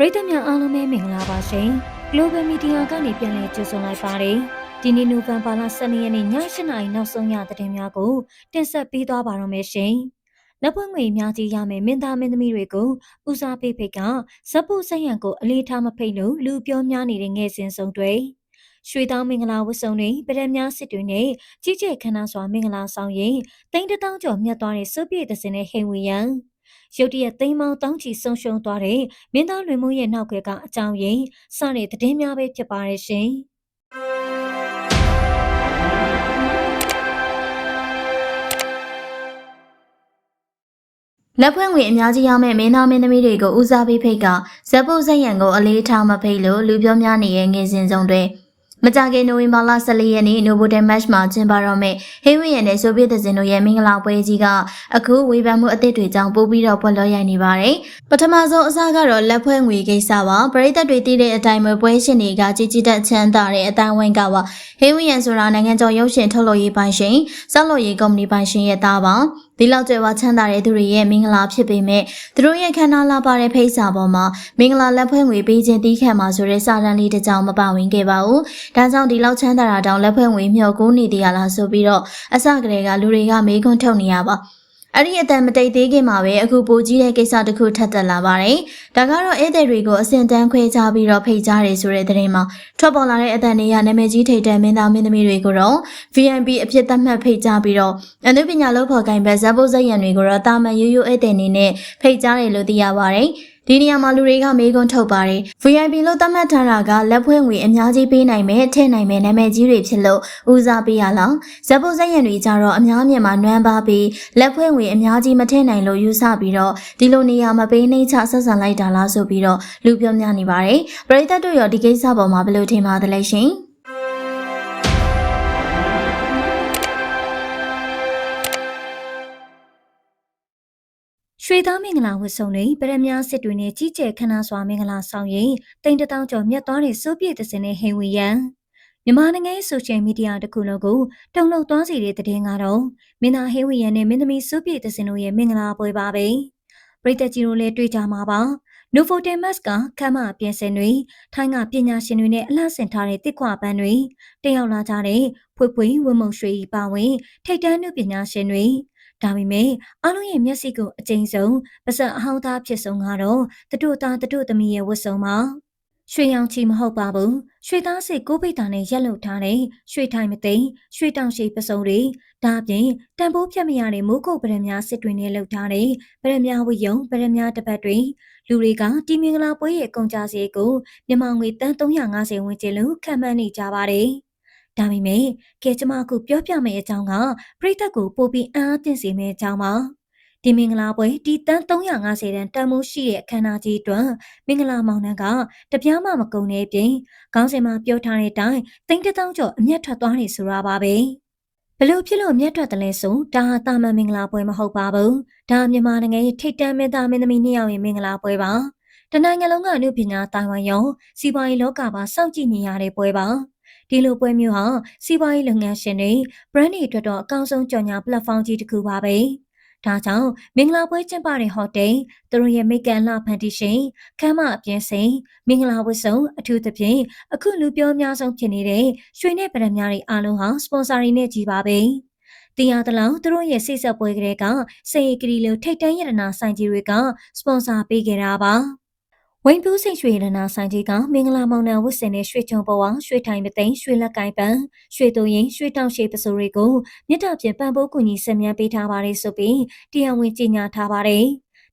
ပရိသတ်များအားလုံးပဲမင်္ဂလာပါရှင် Global Media ကနေပြန်လည်ကြိုဆိုလိုက်ပါတယ်ဒီနေ့နိုဝင်ဘာလ12ရက်နေ့ည7:00နာရီနောက်ဆုံးရသတင်းများကိုတင်ဆက်ပေးသွားပါရမယ်ရှင်လက်ပွင့်ငွေအများကြီးရမယ်မင်းသားမင်းသမီးတွေကိုဦးစားပေးဖိတ်ကဇက်ဖို့ဆက်ရံကိုအလေးထားမဖိတ်လို့လူပြောများနေတဲ့ငယ်စဉ်စုံတွေရွှေတောင်းမင်္ဂလာဝတ်စုံတွေပရမများစစ်တွေနဲ့ကြီးကျယ်ခမ်းနားစွာမင်္ဂလာဆောင်ရင်တိန်တထောင်ကျော်မြတ်သွားတဲ့စုပြည့်တဲ့စင်နဲ့ဟိန်ဝီယံ ရုတ်တရက်သိမ်းမောင်းတောင်းချီဆုံရှုံသွားတဲ့မင်းသားလွင်မိုးရဲ့နောက်ွယ်ကအကြောင်းရင်းစတဲ့သတင်းများပဲဖြစ်ပါရဲ့ရှင်။လက်ဖွဲ့ငွေအများကြီးရမယ့်မင်းသားမင်းသမီးတွေကိုဦးစားပေးဖိတ်ကဇက်ပုတ်ဇက်ရံကိုအလေးထားမဖိတ်လို့လူပြောများနေရဲ့ငွေစင်စုံတွေ မကြခင်နိုဝင်ဘာလ14ရက်နေ့နိုဗိုတယ်မတ်ချ်မှာကျင်းပတော့မယ့်ဟင်းဝင်းရံနဲ့ဆိုဗီယက်သဇင်တို့ရဲ့မင်္ဂလာပွဲကြီးကအခုဝေဖန်မှုအသစ်တွေကြောင့်ပို့ပြီးတော့ဖွက်လို့ရိုက်နေပါတယ်။ပထမဆုံးအစားကတော့လက်ဖွဲ့ငွေကိစ္စပါပရိသတ်တွေတည်တဲ့အတိုင်းပဲပွဲရှင်တွေကကြီးကြီးတက်ချမ်းသာတဲ့အတိုင်းဝိုင်းကပါဟင်းဝင်းရံဆိုတာနိုင်ငံကျော်ရုပ်ရှင်ထုတ်လုပ်ရေးပိုင်ရှင်စောက်လုပ်ရေးကုမ္ပဏီပိုင်ရှင်ရဲ့သားပါ ဒီလောက်ကျွယ်ဝချမ်းသာတဲ့သူတွေရဲ့မင်္ဂလာဖြစ်ပေမဲ့သူတို့ရဲ့ခန္ဓာလာပါတဲ့ဖိတ်စာပေါ်မှာမင်္ဂလာလက်ဖွဲ့ငွေပေးခြင်းတီးခံမှာဆိုတဲ့စာတမ်းလေးတစ်ကြောင်မပါဝင်ခဲ့ပါဘူး။ဒါကြောင့်ဒီလောက်ချမ်းသာတာတောင်လက်ဖွဲ့ငွေမျှော်ကိုးနေသေးရလားဆိုပြီးတော့အစကတည်းကလူတွေကမေးခွန်းထုတ်နေရပါ အဲ့ဒီအတန်မတိတ်သေးခင်မှာပဲအခုပိုကြီးတဲ့ကိစ္စတစ်ခုထပ်တက်လာပါတယ်။ဒါကတော့ဧည့်သည်တွေကိုအစင်တန်းခွဲခြားပြီးတော့ဖိတ်ကြားတယ်ဆိုတဲ့သတင်းမှာထွက်ပေါ်လာတဲ့အတန်တွေကနာမည်ကြီးထိပ်တန်းမင်းသားမင်းသမီးတွေကိုတော့ VNP အဖြစ်သတ်မှတ်ဖိတ်ကြားပြီးတော့အနုပညာလုပ်ဖော်ကိုင်ဘက်ဇက်ဘုတ်ဇက်ရံတွေကိုတော့တာမန်ရိုးရိုးဧည့်သည်အနေနဲ့ဖိတ်ကြားတယ်လို့သိရပါတယ်။ ဒီနေရာမှာလူတွေကမေးခွန်းထုတ်ပါတယ် VIP လို့သတ်မှတ်ထားတာကလက်ဖွဲ့ငွေအများကြီးပေးနိုင်မယ်ထည့်နိုင်မယ်နာမည်ကြီးတွေဖြစ်လို့ဦးစားပေးရလားဇက်ပုတ်ဇက်ရံတွေကြတော့အများမြင်မှာနွမ်းပါပြီးလက်ဖွဲ့ငွေအများကြီးမထည့်နိုင်လို့ယူဆပြီးတော့ဒီလိုနေရာမပေးနှိမ့်ချဆက်ဆံလိုက်တာလားဆိုပြီးတော့လူပြောများနေပါတယ်ပရိသတ်တို့ရောဒီကိစ္စပေါ်မှာဘယ်လိုထင်ပါသလဲရှင် ရွှေသားမင်္ဂလာဝတ်စုံတွေပရမများစစ်တွေနဲ့ကြီးကျယ်ခမ်းနားစွာမင်္ဂလာဆောင်ရင်တိန်တထောင်ကျော်မြတ်သွားတဲ့စိုးပြည့်သစင်နဲ့ဟိန်ဝီယံမြန်မာနိုင်ငံရဲ့ဆိုရှယ်မီဒီယာတစ်ခုလုံးကိုတုံ့လုံသွားစေတဲ့သတင်းကတော့မင်းသားဟိန်ဝီယံနဲ့မင်းသမီးစိုးပြည့်သစင်တို့ရဲ့မင်္ဂလာပွဲပါပဲပရိသတ်ကြီးတို့လည်းတွေ့ကြမှာပါနိုဖိုတယ်မတ်ကခမ်းမပြင်ဆင်တွေထိုင်းကပညာရှင်တွေနဲ့အလှဆင်ထားတဲ့တစ်ခွပန်းတွေတက်ရောက်လာကြတဲ့ဖွေဖွေဝမုံရွှေပါဝင်ထိတ်တန်းနုပညာရှင်တွေ ဒါပေမဲ့အလုံးရဲ့မျက်စိကိုအကျဉ်းဆုံးပါစံအဟောင်းသားဖြစ်ဆုံးကတော့တတို့သားတတို့သမီးရဲ့ဝတ်စုံပါရွှေရောင်ချီမဟုတ်ပါဘူးရွှေသားစိတ်ကိုပိတ်တာနဲ့ရက်လုတ်ထားတဲ့ရွှေထိုင်မသိမ်းရွှေတောင်ရှိပစုံတွေဒါအပြင်တန်ဖိုးဖြတ်မရတဲ့မိုးကုတ်ပရမများစစ်တွေနဲ့လှုပ်ထားတဲ့ပရမများဝိယုံပရမများတပတ်တွေလူတွေကတီမင်္ဂလာပွဲရဲ့ကုန်ကြစရိတ်ကိုမြန်မာငွေတန်း350ဝန်းကျင်လို့ခန့်မှန်းနေကြပါတယ် ဒါပေမဲ့ကဲကျမအခုပြောပြမယ့်အကြောင်းကပြိသက်ကိုပို့ပြီးအံ့အားသင့်စေမယ့်အကြောင်းပါဒီမင်္ဂလာပွဲဒီတန်း350တန်းတန်မိုးရှိတဲ့အခမ်းအနားကြီးအတွက်မင်္ဂလာမောင်နှံကတပြားမှမကုန်တဲ့ပြင်ခေါင်းစဉ်မှာပြောထားတဲ့အတိုင်းတိန့်တထောင်ကျော်အမျက်ထွက်သွားနေဆိုတာပါပဲဘလို့ဖြစ်လို့အမျက်ထွက်တယ်လဲဆိုဒါဟာတာမန်မင်္ဂလာပွဲမဟုတ်ပါဘူးဒါမြန်မာနိုင်ငံရဲ့ထိတ်တန့်မင်းသားမင်းသမီးနှစ်ယောက်ရဲ့မင်္ဂလာပွဲပါတနိုင်ငံလုံးကအမှုပညာတိုင်ဝမ်ရောစီးပွားရေးလောကပါစောင့်ကြည့်နေရတဲ့ပွဲပါ ဒီလိုပွဲမျိုးဟာစီးပွားရေးလုပ်ငန်းရှင်တွေ brand တွေအတွက်တော့အကောင်းဆုံးကြော်ညာ platform ကြီးတစ်ခုပါပဲ။ဒါကြောင့်မင်္ဂလာပွဲကျင်းပတဲ့ဟိုတယ်သူတို့ရဲ့မိတ်ကန်လှဖန်တီရှင်ခမ်းမအပြင်စိန်မင်္ဂလာဝတ်ဆောင်အထူးသဖြင့်အခုလူပြောများဆုံးဖြစ်နေတဲ့ရွှေနဲ့ပရမများတွေအားလုံးဟာစပွန်ဆာတွေနဲ့ကြီးပါပဲ။တရားတလောင်သူတို့ရဲ့စိတ်ဆက်ပွဲကလေးကစေကရီလိုထိတ်တန်းရတနာဆိုင်ကြီးတွေကစပွန်ဆာပေးခဲ့တာပါ။ ဝင်းပူးစိတ်ရွှေရနာဆိုင်ကြီးကမင်္ဂလာမောင်နှံဝတ်ဆင်တဲ့ရွှေချုံပေါ်ဝရွှေထိုင်မသိမ်းရွှေလက်ကင်ပန်းရွှေတူရင်ရွှေတောင်ရှိပစိုးတွေကိုမြစ်တာပြင်ပံပိုးကူညီဆက်မြန်းပေးထားပါတယ်ဆိုပြီးတရားဝင်ကြေညာထားပါတယ်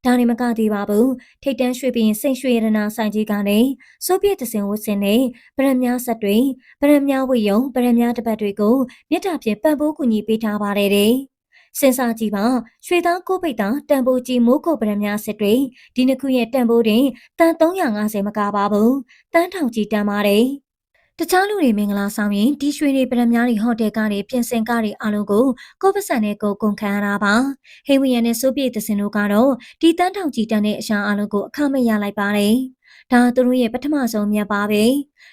ဒါနေမကသေးပါဘူးထိတ်တန်းရွှေပြင်စိတ်ရွှေရနာဆိုင်ကြီးကနေဆိုဗီယက်တစင်ဝတ်ဆင်တဲ့ဗရမများဆက်တွေဗရမများဝေယုံဗရမများတပတ်တွေကိုမြစ်တာပြင်ပံပိုးကူညီပေးထားပါတယ်တဲ့ စင်စာကြီးပါရွှေသားကိုပိတ်တာတန်ဖိုးကြီးမိုးကိုပရမများစစ်တွေဒီနှစ်ခုရဲ့တန်ဖိုးတင်တန်350မကပါဘူးတန်းထောင်ကြီးတန်ပါတယ်တခြားလူတွေမင်္ဂလာဆောင်ရင်ဒီရွှေတွေပရမများတွေဟိုတယ်ကနေပြင်ဆင်ကားတွေအားလုံးကိုကိုပစံနဲ့ကိုကုန်ခံရတာပါဟေဝီယန်နဲ့ဆိုပြည့်တစင်တို့ကတော့ဒီတန်းထောင်ကြီးတန်တဲ့အရာအားလုံးကိုအခမဲ့ရလိုက်ပါတယ်ဒါသူတို့ရဲ့ပထမဆုံးမြတ်ပါပဲ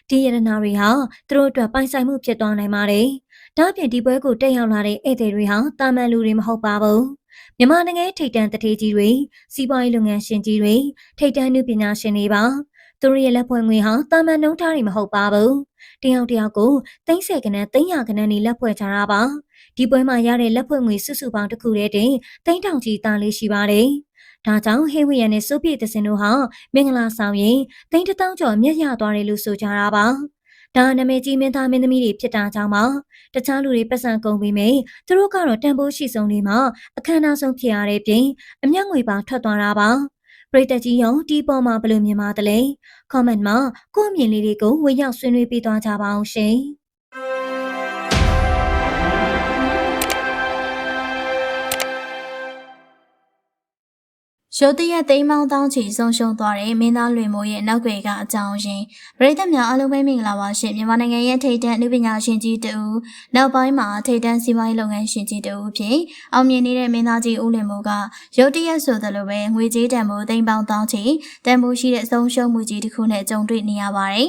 ဒီရတနာတွေဟာသူတို့အတွက်ပိုင်ဆိုင်မှုဖြစ်သွားနိုင်ပါတယ် ဒါ့အပြင်ဒီပွဲကိုတက်ရောက်လာတဲ့ဧည့်သည်တွေဟာတာမန်လူတွေမဟုတ်ပါဘူးမြန်မာနိုင်ငံထိပ်တန်းတထေးကြီးတွေစီးပွားရေးလုပ်ငန်းရှင်ကြီးတွေထိပ်တန်းနုပညာရှင်တွေပါသူတို့ရဲ့လက်ဖွဲ့ငွေဟာတာမန်နှုံးထားတွေမဟုတ်ပါဘူးတယောက်တယောက်ကိုသိန်းဆယ်ကနန်းသိန်းရာကနန်းနေလက်ဖွဲ့ကြတာပါဒီပွဲမှာရတဲ့လက်ဖွဲ့ငွေစုစုပေါင်းတစ်ခုတည်းတင်သိန်းတောင်ကြီးတာလေးရှိပါတယ်ဒါကြောင့်ဟေးဝီယန်နဲ့ဆိုဗီယက်တစင်တို့ဟာမင်္ဂလာဆောင်ရင်သိန်းတစ်တောင်းကျော်မျက်ရသွားတယ်လို့ဆိုကြတာပါ ဒါနာမည်ကြီးမင်းသားမင်းသမီးတွေဖြစ်တာကြောင့်ပါတခြားလူတွေပတ်စံကုန်ပြီးမိသူတို့ကတော့တန်ဖိုးရှိဆုံးတွေမှာအခမ်းအနားဆုံးဖြစ်ရတဲ့ပြင်အမျက်ငွေပါထွက်သွားတာပါပရိသတ်ကြီးရောဒီပေါ်မှာဘယ်လိုမြင်ပါသလဲ comment မှာကိုယ့်အမြင်လေးတွေကိုဝင်ရောက်ဆွေးနွေးပေးသွားကြပါအောင်ရှင်။ ရုတ်တရက်သိမ်းမောင်းတောင်းချီဆုံးရှုံးသွားတဲ့မင်းသားလွင်မိုးရဲ့နောက်ွယ်ကအကြောင်းရင်းပရိသတ်များအားလုံးပဲမင်္ဂလာပါရှင်မြန်မာနိုင်ငံရဲ့ထိပ်တန်းအနုပညာရှင်ကြီးတူနောက်ပိုင်းမှာထိပ်တန်းစီးပွားရေးလုပ်ငန်းရှင်ကြီးတူဖြစ်အောင်မြင်နေတဲ့မင်းသားကြီးဦးလွင်မိုးကရုတ်တရက်ဆိုသလိုပဲငွေကြေးတန်ဖိုးသိမ်းပေါင်းတောင်းချီတန်ဖိုးရှိတဲ့ဆုံးရှုံးမှုကြီးတစ်ခုနဲ့ကြုံတွေ့နေရပါတယ်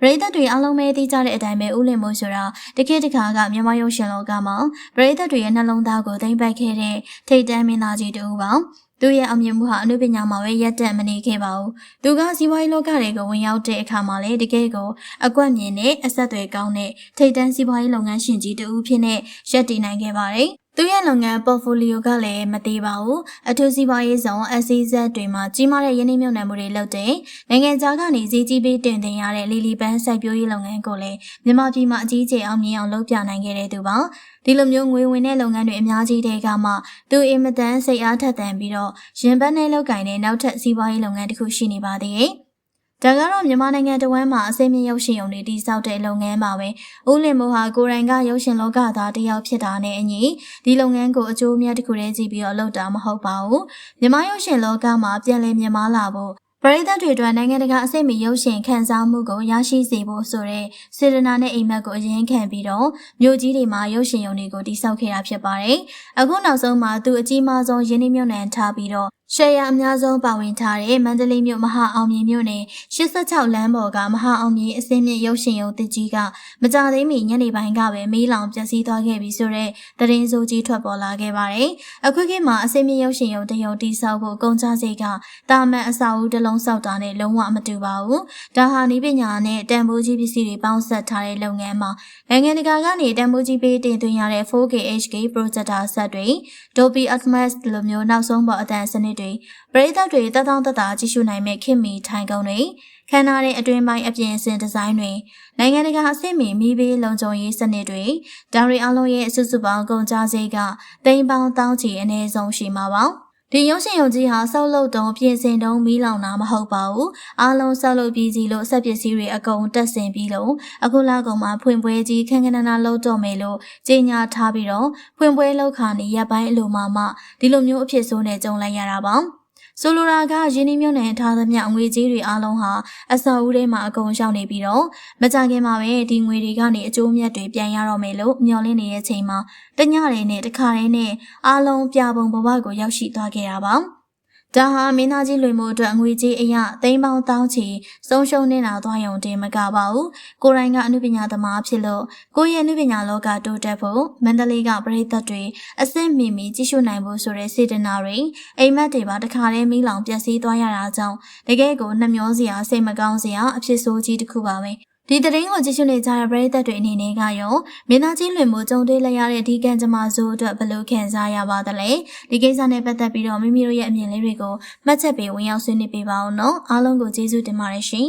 ပရိသတ်တွေအားလုံးပဲသိကြတဲ့အတိုင်းပဲဦးလင်မိုးဆိုတာတခေတ်တခါကမြန်မာရုပ်ရှင်လောကမှာပရိသတ်တွေရဲ့နှလုံးသားကိုသိမ့်ပိုက်ခဲ့တဲ့ထိပ်တန်းမင်းသားကြီးတူပါ သူရဲ့အောင်မြင်မှုဟာအနုပညာမှာပဲရက်တက်မနေခဲ့ပါဘူး။သူကစီးပွားရေးလောကတွေကိုဝင်ရောက်တဲ့အခါမှာလည်းတကယ်ကိုအကွက်မြင်နဲ့အဆက်အသွယ်ကောင်းတဲ့ထိပ်တန်းစီးပွားရေးလုပ်ငန်းရှင်ကြီးတူဖြစ်နေရက်တည်နိုင်ခဲ့ပါတယ်။ သူရဲ့လုပ်ငန်း portfolio ကလည်းမသေးပါဘူး။အထူးစီးပွားရေးဆောင် SCZ တွေမှာကြီးမားတဲ့ရင်းနှီးမြှုပ်နှံမှုတွေလုပ်တဲ့နိုင်ငံခြားကနေဈေးကြီးပေးတင်တင်ရတဲ့လီလီပန်းစိုက်ပျိုးရေးလုပ်ငန်းကိုလည်းမြန်မာပြည်မှာအကြီးအကျယ်အောင်မြင်အောင်လုပ်ပြနိုင်ခဲ့တဲ့သူပါ။ဒီလိုမျိုးငွေဝင်တဲ့လုပ်ငန်းတွေအများကြီးတဲ့ကမှသူအင်မတန်စိတ်အားထက်သန်ပြီးတော့ရင်ပတ်နဲ့လောက်ကင်တဲ့နောက်ထပ်စီးပွားရေးလုပ်ငန်းတစ်ခုရှိနေပါသေးတယ်။ ဒါကတော့မြန်မာနိုင်ငံတဝမ်းမှာအစိမ့်မြင့်ရုပ်ရှင်ရုံတွေတည်ဆောက်တဲ့လုပ်ငန်းပါပဲ။ဦးလင်မိုးဟာကိုရိုင်ကရုပ်ရှင်လောကသားတစ်ယောက်ဖြစ်တာနဲ့အညီဒီလုပ်ငန်းကိုအကျိုးအမြတ်တစ်ခုတည်းကြည့်ပြီးတော့လုပ်တာမဟုတ်ပါဘူး။မြန်မာရုပ်ရှင်လောကမှာပြန်လည်မြင်မာလာဖို့ပရိသတ်တွေအတွက်နိုင်ငံတကာအစိမ့်မီရုပ်ရှင်ခန်းစားမှုကိုရရှိစေဖို့ဆိုတဲ့စေတနာနဲ့အိမ်မက်ကိုအရင်ခံပြီးတော့မြို့ကြီးတွေမှာရုပ်ရှင်ရုံတွေကိုတည်ဆောက်ခဲ့တာဖြစ်ပါတယ်။အခုနောက်ဆုံးမှာသူအကြီးမားဆုံးရင်းနှီးမြှုပ်နှံထားပြီးတော့ရှယ်ယာအများဆုံးပါဝင်ထားတဲ့မန္တလေးမြို့မဟာအောင်မြင်မြို့နယ်86လမ်းပေါ်ကမဟာအောင်မြင်အစင်းမြင့်ရုပ်ရှင်ရုံတစ်ကြီးကမကြသေးမီညနေပိုင်းကပဲမီးလောင်ပျက်စီးသွားခဲ့ပြီဆိုတဲ့သတင်းစိုးကြီးထွက်ပေါ်လာခဲ့ပါတယ်။အခုခေတ်မှာအစင်းမြင့်ရုပ်ရှင်ရုံတစ်ရုံတိဆောက်ဖို့ကုန်ကြစိတ်ကတာမန်အဆောက်အဦတစ်လုံးဆောက်တာနဲ့လုံးဝမတူပါဘူး။ဒါဟာနီးပညာနဲ့တန်ဖိုးကြီးပစ္စည်းတွေပေါင်းစပ်ထားတဲ့လုပ်ငန်းမှာနိုင်ငံတကာကနေတန်ဖိုးကြီးပေးတင်သွင်းရတဲ့ 4K HK projector ဆက်တွေ Dolby Atmos လိုမျိုးနောက်ဆုံးပေါ်အတန်စနစ်တွေပရိသတ်တွေတသောတသာကြည့်ရှုနိုင်မဲ့ခင်မီထိုင်ကုန်တွေခန်းနာတဲ့အတွင်းပိုင်းအပြင်အစင်ဒီဇိုင်းတွေနိုင်ငံတကာအဆင့်မီမိဘေးလုံခြုံရေးစနစ်တွေဒါရီအလုံးရဲ့အစုစုပေါင်းကုန်ကြစည်ကတိမ်ပေါင်းတောင်းချီအနည်းဆုံးရှိမှာပါ ဒီရုံရှင်ရုံကြီးဟာဆောက်လုပ်တုံပြင်ဆင်တုံမီးလောင်တာမဟုတ်ပါဘူးအားလုံးဆောက်လုပ်ပြီးစီလို့ဆက်ပစ္စည်းတွေအကုန်တက်ဆင်ပြီးလို့အခုလကောင်မှာဖွင့်ပွဲကြီးခန်းခဏနာလှုပ်တော့မယ်လို့ကြေညာထားပြီးတော့ဖွင့်ပွဲလောက်ခါနေရပ်ပိုင်းအလိုမှမှဒီလိုမျိုးအဖြစ်ဆိုးနဲ့ကြုံလိုက်ရတာပါ ဆိုလိုတာကယင်းနှမြုံနယ်ထားသမျှငွေကြေးတွေအားလုံးဟာအစော်ဦးထဲမှာအကုန်ရောက်နေပြီးတော့မကြခင်မှာပဲဒီငွေတွေကနေအကျိုးမြတ်တွေပြန်ရတော့မယ်လို့မျှော်လင့်နေတဲ့ချိန်မှာတညတွေနဲ့တခါတည်းနဲ့အားလုံးပြပုံဘဝကိုရောက်ရှိသွားခဲ့တာပါ ဒါဟာမင်းသားကြီးလွေမို့အတွက်ငွေကြေးအရသိန်းပေါင်းတောင်းချီဆုံးရှုံးနေတာသွားရုံတင်မကပါဘူးကိုရိုင်းကအမှုပညာသမားဖြစ်လို့ကိုယ့်ရဲ့အမှုပညာလောကတိုးတက်ဖို့မန္တလေးကပရိသတ်တွေအစစ်မီမီကြည့်ရှုနိုင်ဖို့ဆိုတဲ့စေတနာတွေအိမ်မက်တွေပါတခါတည်းမိလောင်ပျက်စီးသွားရတာကြောင့်တကယ်ကိုနှမျောစရာစိတ်မကောင်းစရာအဖြစ်ဆိုးကြီးတစ်ခုပါပဲ ဒီတရင်ကိုကြည့်ရှုနေကြတဲ့ပရိသတ်တွေအနေနဲ့ကရောမင်းသားကြီးလွင်မို့ကြုံတွေ့လိုက်ရတဲ့ဒီကံကြမ္မာဆိုးအတွက်ဘယ်လိုခံစားရပါသလဲဒီကိစ္စနဲ့ပတ်သက်ပြီးတော့မိမိတို့ရဲ့အမြင်လေးတွေကိုမှတ်ချက်ပေးဝင်ရောက်ဆွေးနွေးပေးပါအောင်နော်အားလုံးကိုကျေးဇူးတင်ပါတယ်ရှင်